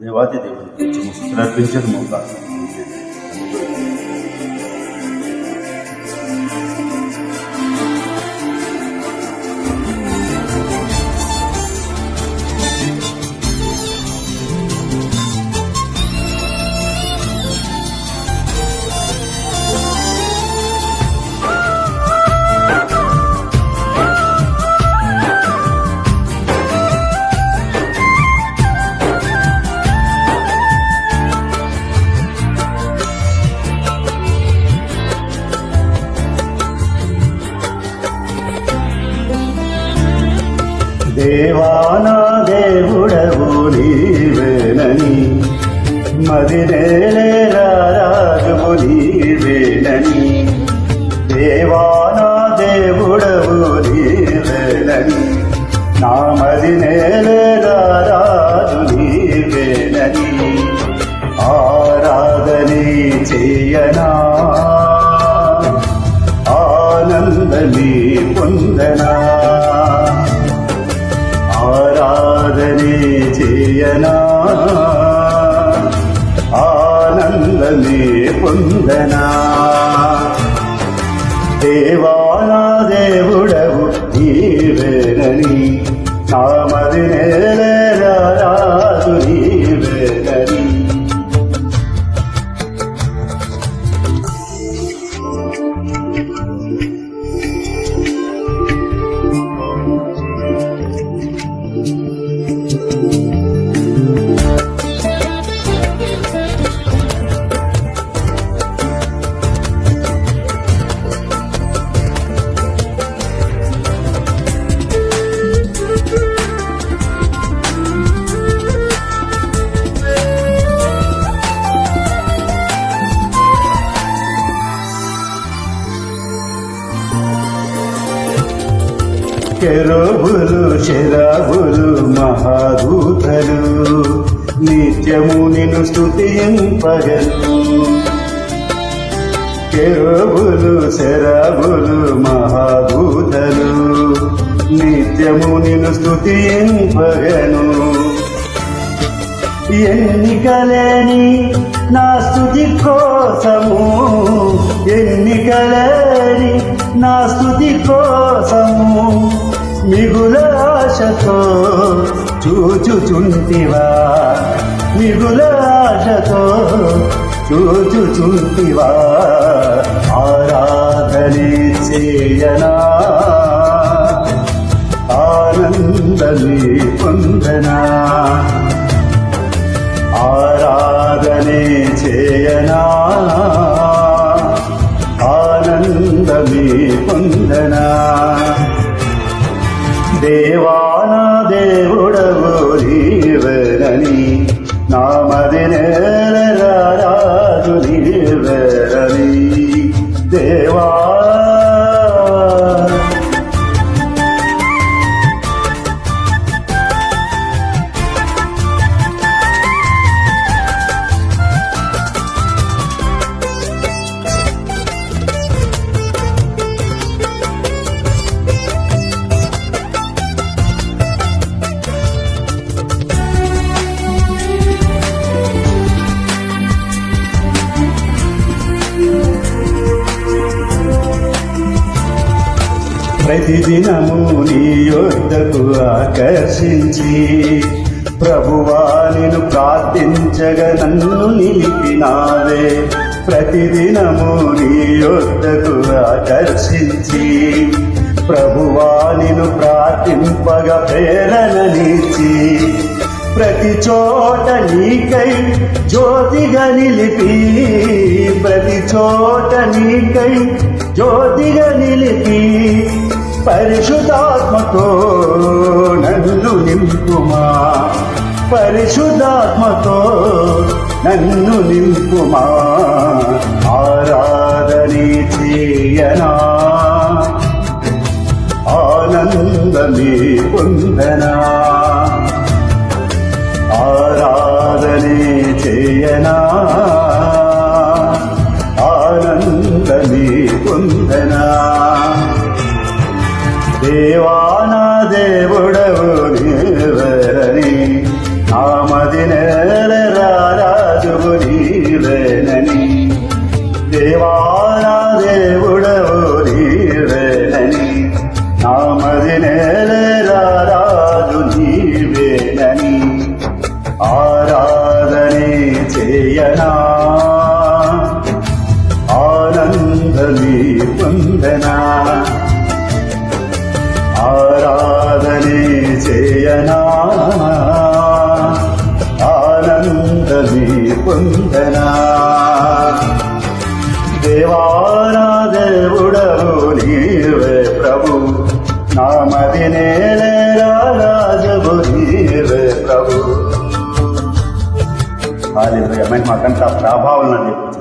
देवाचे देवते त्यांची मुस्कुरात पेक्षा मोठा దేవానా దేవుడవు నీవేనని. మదినేలే రాజు నీవేనని. దేవానా దేవుడవు నీవేనని. నా మదినేలే రాజు నీవేనని. ఆరాధనే చేయనా. ఆనందమే పొందనా దేవానా దేవుడవు నీవేనని నామది కెరుబులు శరాబులు మహాదూతలు నిత్యము నిన్ను స్తుతింపగలు కెరుబులు శరాబులు మహాదూతలు నిత్యము నిన్ను స్తుతింపగను ఎన్నికలేని నా స్థుతి కోసము. ఎన్నికలేని నా స్థుతి కోసము. మిగుల ఆశతో చూచుచుంటివా. మిగుల ఆశతో చూచుచుంటివా. ఆరాధనే చేయనా. ఆనందమే పొందనా? దేవానా దేవుడవు నీవెరని నామది ప్రతిదినము నీ యొద్దకు ఆకర్షించి ప్రభువా నేను ప్రార్థించగ నన్ను నిలిపినావే. ప్రతిదినము నీ యొద్దకు ఆకర్షించి ప్రభువా నేను ప్రార్థింపగ ప్రేరణనిచ్చి ప్రతి చోట నీకై జ్యోతిగా నిలిపి ప్రతి చోట నీకై జ్యోతిగా నిలిపి పరిశుధాత్మతో నన్ను నింపుమా. పరిశుధాత్మతో నన్ను నింపుమా. ఆరాధనే చేయనా. ఆనందమే పొందనా. ఆరాధనే చేయనా. దేవుడవు నీవరని ఆమది నేల రాజువు నీవేనని. దేవాలా దేవుడవు నీవేనని. ఆమది నేల రాజు నీవేనని. ఆరాధనే చేయనా. ఆనందమే పొందనా. దేవానా దేవుడవు నీవే ప్రభు. నామది నేలే రాజవు నీవే ప్రభు. హాలేలుయ మహిమ కంట ప్రభావం నది